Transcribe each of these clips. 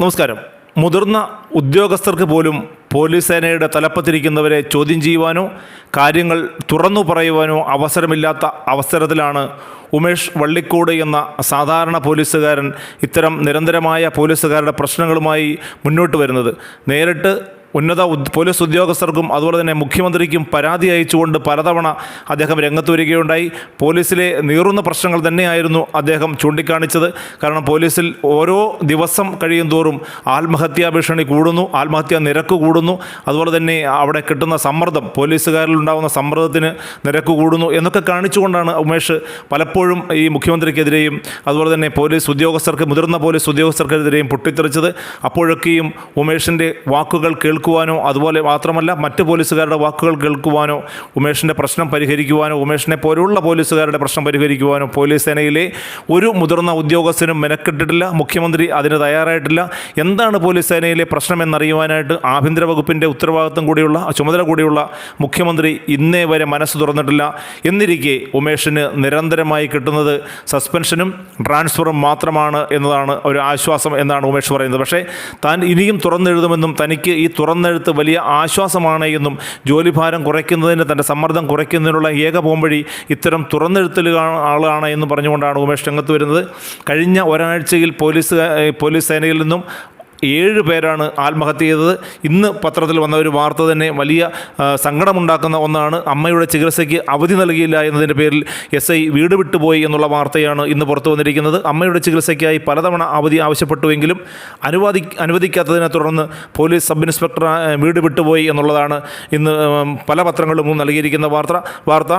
നമസ്കാരം. മുതിർന്ന ഉദ്യോഗസ്ഥർക്ക് പോലും പോലീസ് സേനയുടെ തലപ്പത്തിരിക്കുന്നവരെ ചോദ്യം ചെയ്യുവാനോ കാര്യങ്ങൾ തുറന്നു പറയുവാനോ അവസരമില്ലാത്ത അവസരത്തിലാണ് ഉമേഷ് വള്ളിക്കോട് എന്ന സാധാരണ പോലീസുകാരൻ ഇത്തരം നിരന്തരമായ പോലീസുകാരുടെ പ്രശ്നങ്ങളുമായി മുന്നോട്ട് വരുന്നത്. നേരിട്ട് ഉന്നത പോലീസ് ഉദ്യോഗസ്ഥർക്കും അതുപോലെ തന്നെ മുഖ്യമന്ത്രിക്കും പരാതി അയച്ചുകൊണ്ട് പലതവണ അദ്ദേഹം രംഗത്ത് വരികയുണ്ടായി. പോലീസിലെ നീറുന്ന പ്രശ്നങ്ങൾ തന്നെയായിരുന്നു അദ്ദേഹം ചൂണ്ടിക്കാണിച്ചത്. കാരണം പോലീസിൽ ഓരോ ദിവസം കഴിയും തോറും ആത്മഹത്യാ ഭീഷണി കൂടുന്നു ആത്മഹത്യാ നിരക്ക് കൂടുന്നു. അതുപോലെ തന്നെ അവിടെ കിട്ടുന്ന സമ്മർദ്ദം പോലീസുകാരിൽ ഉണ്ടാകുന്ന സമ്മർദ്ദത്തിന് നിരക്ക് കൂടുന്നു എന്നൊക്കെ കാണിച്ചുകൊണ്ടാണ് ഉമേഷ് പലപ്പോഴും ഈ മുഖ്യമന്ത്രിക്കെതിരെയും അതുപോലെ തന്നെ പോലീസ് ഉദ്യോഗസ്ഥർക്ക് മുതിർന്ന പോലീസ് ഉദ്യോഗസ്ഥർക്കെതിരെയും പൊട്ടിത്തെറിച്ചത്. അപ്പോഴൊക്കെയും ഉമേഷിന്റെ വാക്കുകൾ കേൾക്കുവാനോ അതുപോലെ മാത്രമല്ല മറ്റ് പോലീസുകാരുടെ വാക്കുകൾ കേൾക്കുവാനോ ഉമേഷിന്റെ പ്രശ്നം പരിഹരിക്കുവാനോ ഉമേഷിനെ പോലുള്ള പോലീസുകാരുടെ പ്രശ്നം പരിഹരിക്കുവാനോ പോലീസ് സേനയിലെ ഒരു മുതിർന്ന ഉദ്യോഗസ്ഥനും മെനക്കെട്ടിട്ടില്ല മുഖ്യമന്ത്രി അതിന് തയ്യാറായിട്ടില്ല. എന്താണ് പോലീസ് സേനയിലെ പ്രശ്നം എന്നറിയുവാനായിട്ട് ആഭ്യന്തര വകുപ്പിന്റെ ഉത്തരവാദിത്വം കൂടിയുള്ള ചുമതല കൂടിയുള്ള മുഖ്യമന്ത്രി ഇന്നേ വരെ മനസ്സ് തുറന്നിട്ടില്ല. എന്നിരിക്കെ ഉമേഷിന് നിരന്തരമായി കിട്ടുന്നത് സസ്പെൻഷനും ട്രാൻസ്ഫറും മാത്രമാണ് എന്നതാണ് ഒരു ആശ്വാസം എന്നാണ് ഉമേഷ് പറയുന്നത്. പക്ഷേ താൻ ഇനിയും തുറന്നെഴുതുമെന്നും തനിക്ക് ഈ തുറന്നെഴുത്ത് വലിയ ആശ്വാസമാണ് എന്നും ജോലിഭാരം കുറയ്ക്കുന്നതിന് തന്റെ സമ്മർദ്ദം കുറയ്ക്കുന്നതിനുള്ള ഏക പോംവഴി ഇത്തരം തുറന്നെഴുത്തിൽ ആളാണ് എന്ന് പറഞ്ഞുകൊണ്ടാണ് ഉമേഷ് രംഗത്ത് വരുന്നത്. കഴിഞ്ഞ ഒരാഴ്ചയിൽ പോലീസ് പോലീസ് സേനയിൽ നിന്നും ഏഴ് പേരാണ് ആത്മഹത്യ ചെയ്തത്. ഇന്ന് പത്രത്തിൽ വന്ന ഒരു വാർത്ത തന്നെ വലിയ സങ്കടമുണ്ടാക്കുന്ന ഒന്നാണ്. അമ്മയുടെ ചികിത്സയ്ക്ക് അവധി നൽകിയില്ല എന്നതിന്റെ പേരിൽ എസ് ഐ വീട് വിട്ടുപോയി എന്നുള്ള വാർത്തയാണ് ഇന്ന് പുറത്തു വന്നിരിക്കുന്നത്. അമ്മയുടെ ചികിത്സയ്ക്കായി പലതവണ അവധി ആവശ്യപ്പെട്ടുവെങ്കിലും അനുവാദി അനുവദിക്കാത്തതിനെ തുടർന്ന് പോലീസ് സബ് ഇൻസ്പെക്ടർ വീട് വിട്ടുപോയി എന്നുള്ളതാണ് ഇന്ന് പല പത്രങ്ങളിലും നൽകിയിരിക്കുന്ന വാർത്ത. വാർത്ത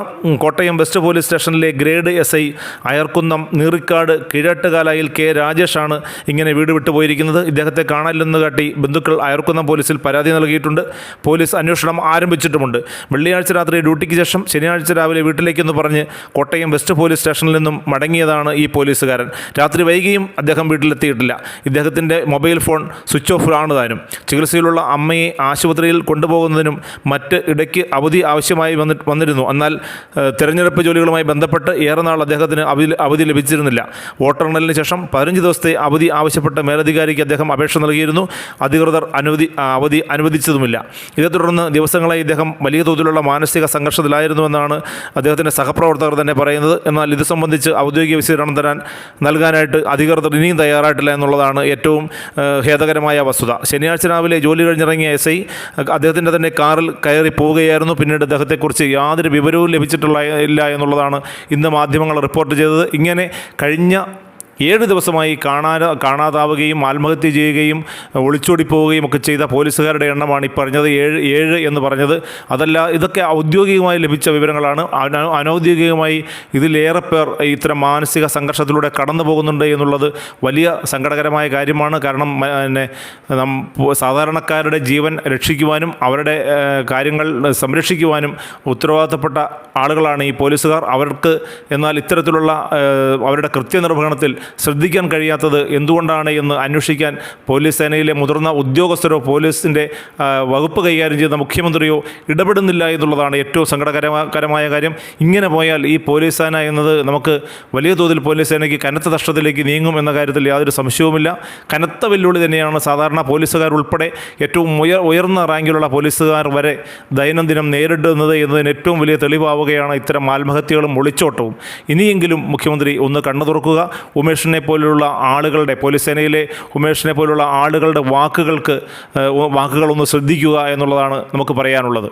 കോട്ടയം വെസ്റ്റ് പോലീസ് സ്റ്റേഷനിലെ grade S I Ayarkunnam Neerikkad കിഴട്ടുകാലായിൽ K രാജേഷാണ് ഇങ്ങനെ വീട് വിട്ടുപോയിരിക്കുന്നത് ഇദ്ദേഹത്തെ കാണാനില്ലെന്ന് കാട്ടി ബന്ധുക്കൾ അയർക്കുന്ന പോലീസിൽ പരാതി നൽകിയിട്ടുണ്ട്. പോലീസ് അന്വേഷണം ആരംഭിച്ചിട്ടുമുണ്ട്. വെള്ളിയാഴ്ച രാത്രി ഡ്യൂട്ടിക്ക് ശേഷം ശനിയാഴ്ച രാവിലെ വീട്ടിലേക്കെന്ന് പറഞ്ഞ് കോട്ടയം വെസ്റ്റ് പോലീസ് സ്റ്റേഷനിൽ നിന്നും മടങ്ങിയതാണ് ഈ പോലീസുകാരൻ. രാത്രി വൈകിയും അദ്ദേഹം വീട്ടിലെത്തിയിട്ടില്ല. ഇദ്ദേഹത്തിന്റെ മൊബൈൽ ഫോൺ സ്വിച്ച് ഓഫ് താനും ചികിത്സയിലുള്ള അമ്മയെ ആശുപത്രിയിൽ കൊണ്ടുപോകുന്നതിനും മറ്റ് ഇടയ്ക്ക് അവധി ആവശ്യമായി വന്നി വന്നിരുന്നു. എന്നാൽ തെരഞ്ഞെടുപ്പ് ജോലികളുമായി ബന്ധപ്പെട്ട് ഏറെ നാൾ അദ്ദേഹത്തിന് അവധി അവധി ലഭിച്ചിരുന്നില്ല. വോട്ടെണ്ണലിന് ശേഷം പതിനഞ്ച് ദിവസത്തെ അവധി ആവശ്യപ്പെട്ട മേലധികാരിക്ക് അദ്ദേഹം അപേക്ഷ നൽകിയിരുന്നു. അധികൃതർ അനുവദി അവധി അനുവദിച്ചതുമില്ല. ഇതേ തുടർന്ന് ദിവസങ്ങളായി ഇദ്ദേഹം വലിയ തോതിലുള്ള മാനസിക സംഘർഷത്തിലായിരുന്നുവെന്നാണ് അദ്ദേഹത്തിന്റെ സഹപ്രവർത്തകർ തന്നെ പറയുന്നത്. എന്നാൽ ഇത് സംബന്ധിച്ച് ഔദ്യോഗിക വിശദീകരണം തരാൻ നൽകാനായിട്ട് അധികൃതർ ഇനിയും തയ്യാറായിട്ടില്ല എന്നുള്ളതാണ് ഏറ്റവും ഖേദകരമായ വസ്തുത. ശനിയാഴ്ച രാവിലെ ജോലി കഴിഞ്ഞിറങ്ങിയ എസ് ഐ അദ്ദേഹത്തിന്റെ തന്നെ കാറിൽ കയറി പോവുകയായിരുന്നു. പിന്നീട് അദ്ദേഹത്തെക്കുറിച്ച് യാതൊരു വിവരവും ലഭിച്ചിട്ടുള്ള ഇല്ല എന്നുള്ളതാണ് ഇന്ന് മാധ്യമങ്ങൾ റിപ്പോർട്ട് ചെയ്തത്. ഇങ്ങനെ കഴിഞ്ഞ ഏഴ് ദിവസമായി കാണാതെ കാണാതാവുകയും ആത്മഹത്യ ചെയ്യുകയും ഒളിച്ചോടി പോവുകയും ഒക്കെ ചെയ്ത പോലീസുകാരുടെ എണ്ണമാണ് ഈ പറഞ്ഞത് ഏഴ് ഏഴ് എന്ന് പറഞ്ഞത്. അതല്ല ഇതൊക്കെ ഔദ്യോഗികമായി ലഭിച്ച വിവരങ്ങളാണ്. അന- അനൗദ്യോഗികമായി ഇതിലേറെ പേർ ഇത്തരം മാനസിക സംഘർഷത്തിലൂടെ കടന്നു പോകുന്നുണ്ട് എന്നുള്ളത് വലിയ സങ്കടകരമായ കാര്യമാണ്. കാരണം പിന്നെ സാധാരണക്കാരുടെ ജീവൻ രക്ഷിക്കുവാനും അവരുടെ കാര്യങ്ങൾ സംരക്ഷിക്കുവാനും ഉത്തരവാദിത്തപ്പെട്ട ആളുകളാണ് ഈ പോലീസുകാർ. അവർക്ക് എന്നാൽ ഇത്തരത്തിലുള്ള അവരുടെ കൃത്യനിർവഹണത്തിൽ ശ്രദ്ധിക്കാൻ കഴിയാത്തത് എന്തുകൊണ്ടാണ് എന്ന് അന്വേഷിക്കാൻ പോലീസ് സേനയിലെ മുതിർന്ന ഉദ്യോഗസ്ഥരോ പോലീസിന്റെ വകുപ്പ് കൈകാര്യം ചെയ്യുന്ന മുഖ്യമന്ത്രിയോ ഇടപെടുന്നില്ല എന്നുള്ളതാണ് ഏറ്റവും സങ്കടകരമായ കാര്യം. ഇങ്ങനെ പോയാൽ ഈ പോലീസ് സേന എന്നത് നമുക്ക് വലിയ തോതിൽ പോലീസ് സേനയ്ക്ക് കനത്ത നഷ്ടത്തിലേക്ക് നീങ്ങും എന്ന കാര്യത്തിൽ യാതൊരു സംശയവുമില്ല. കനത്ത വെല്ലുവിളി തന്നെയാണ് സാധാരണ പോലീസുകാർ ഉൾപ്പെടെ ഏറ്റവും ഉയർ ഉയർന്ന റാങ്കിലുള്ള പോലീസുകാർ വരെ ദൈനംദിനം നേരിടുന്നത് എന്നതിന് ഏറ്റവും വലിയ തെളിവാവുകയാണ് ഇത്തരം ആത്മഹത്യകളും ഒളിച്ചോട്ടവും. ഇനിയെങ്കിലും മുഖ്യമന്ത്രി ഒന്ന് കണ്ണു തുറക്കുക ഉമേഷിനെ പോലുള്ള ആളുകളുടെ പോലീസ് സേനയിലെ ഉമേഷിനെ പോലുള്ള ആളുകളുടെ വാക്കുകൾക്ക് വാക്കുകളൊന്ന് ശ്രദ്ധിക്കുക എന്നുള്ളതാണ് നമുക്ക് പറയാനുള്ളത്.